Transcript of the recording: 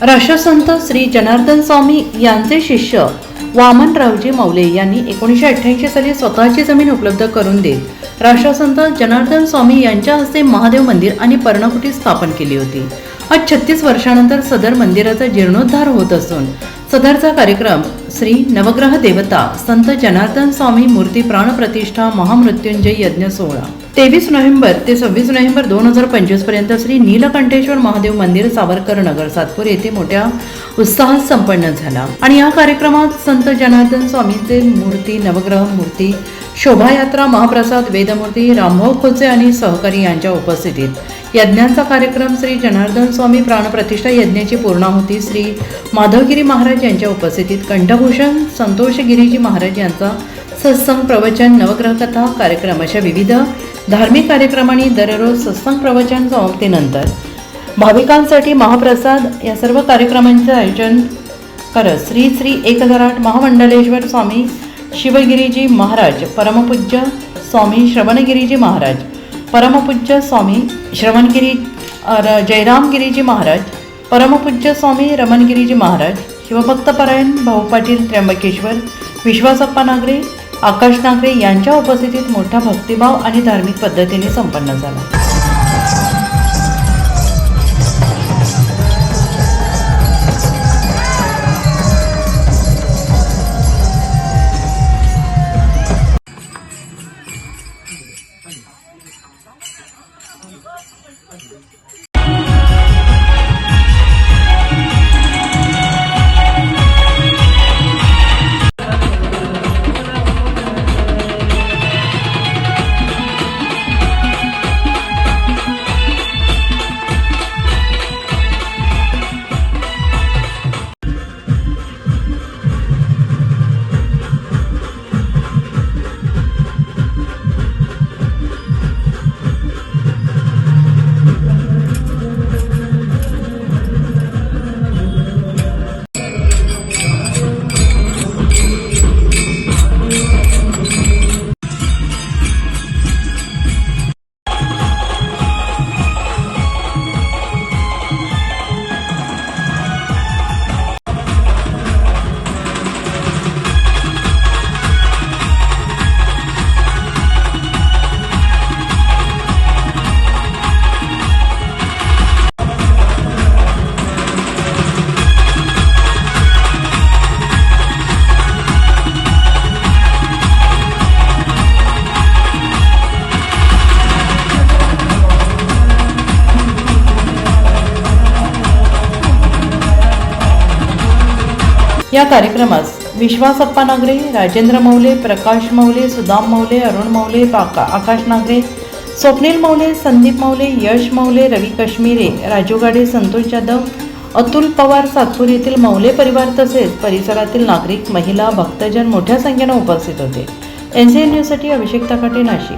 राष्ट्रसंत श्री जनार्दन स्वामी यांचे शिष्य वामनरावजी मौले यांनी एकोणीसशे अठ्ठ्याऐंशी साली स्वतःची जमीन उपलब्ध करून देत राष्ट्रसंत जनार्दन स्वामी यांच्या हस्ते महादेव मंदिर आणि पर्णकुटी स्थापन केली होती. आज छत्तीस वर्षानंतर सदर मंदिराचा जीर्णोद्धार होत असून सदरचा कार्यक्रम श्री नवग्रह देवता संत जनार्दन स्वामी मूर्ती प्राणप्रतिष्ठा महामृत्युंजय यज्ञ सोहळा तेवीस नोव्हेंबर ते सव्वीस नोव्हेंबर दोन हजार पंचवीसपर्यंत श्री नीलकंठेश्वर महादेव मंदिर सावरकर नगर सातपूर येथे मोठ्या उत्साहात संपन्न झाला. आणि या कार्यक्रमात संत जनार्दन स्वामींचे मूर्ती नवग्रह मूर्ती शोभायात्रा महाप्रसाद वेदमूर्ती रामभाऊ खोचे आणि सहकारी यांच्या उपस्थितीत यज्ञांचा कार्यक्रम श्री जनार्दन स्वामी प्राणप्रतिष्ठा यज्ञाची पूर्णाहुती श्री माधवगिरी महाराज यांच्या उपस्थितीत कंठभूषण संतोष गिरीजी महाराज यांचा सत्संग प्रवचन नवग्रह कथा कार्यक्रम अशा विविध धार्मिक कार्यक्रमांनी दररोज सत्संग प्रवचन समाप्तीनंतर भाविकांसाठी महाप्रसाद या सर्व कार्यक्रमांचे आयोजन करत श्री श्री एक हजार आठ महामंडलेश्वर स्वामी शिवगिरीजी महाराज परमपूज्य स्वामी श्रवणगिरीजी महाराज परमपूज्य स्वामी श्रवणगिरी जयरामगिरीजी महाराज परमपूज्य स्वामी रमणगिरीजी महाराज शिवभक्तपरायण भाऊ पाटील त्र्यंबकेश्वर विश्वासप्पा नागरे आकाश नागरे यांच्या उपस्थितीत मोठा भक्तिभाव आणि धार्मिक पद्धतीने संपन्न झाला. या कार्यक्रमास विश्वासप्पा नागरे राजेंद्र मौले प्रकाश मौले सुदाम मौले अरुण मौले पाका आकाश नागरे स्वप्नील मौले संदीप मौले यश मौले रवी काश्मीरे राजू गाडे संतोष जाधव अतुल पवार सातपूर येथील मौले परिवार तसेच परिसरातील नागरिक महिला भक्तजन मोठ्या संख्येने उपस्थित होते. एन सी एन न्यूजसाठी अभिषेक तकाटे नाशिक.